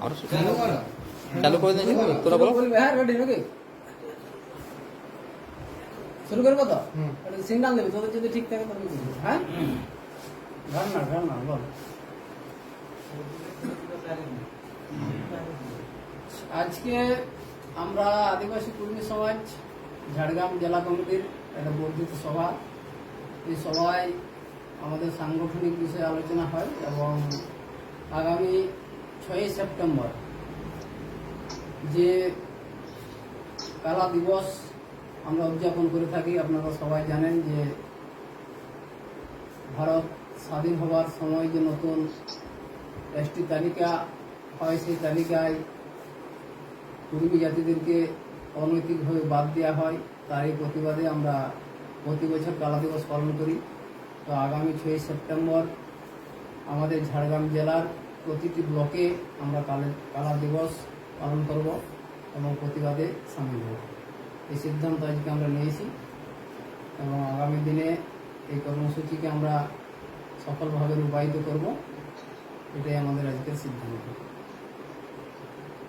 আরও চালু করে দিন তোরা বলো। শুরু করব তো? সিগনাল দেবে তোদের যদি ঠিক থাকে তবে হ্যাঁ? বল। আজকে আমরা আদিবাসী কর্মী সমাজ ঝাড়গ্রাম জেলা কমিটির একটা বর্ধিত সভা। এই সভায় আমাদের সাংগঠনিক বিষয়ে আলোচনা হয় এবং আগামী ছয়ই সেপ্টেম্বর, যে কালা দিবস আমরা উদযাপন করে থাকি। আপনারা সবাই জানেন যে ভারত স্বাধীন হওয়ার সময় যে নতুন এসটি তালিকা হয়, সেই তালিকায় কুর্মী জাতিদেরকে অনৈতিকভাবে বাদ দেওয়া হয়। তারই প্রতিবাদে আমরা প্রতি বছর কালা দিবস পালন করি। তো আগামী ছয়ই সেপ্টেম্বর আমাদের ঝাড়গ্রাম জেলার প্রতিটি ব্লকে আমরা কালে দিবস পালন করব এবং প্রতিবাদে সামিল হব। এই সিদ্ধান্ত আজকে আমরা নিয়েছি এবং আগামী দিনে এই কর্মসূচিকে আমরা সফলভাবে রূপায়িত করব, এটাই আমাদের আজকের সিদ্ধান্ত।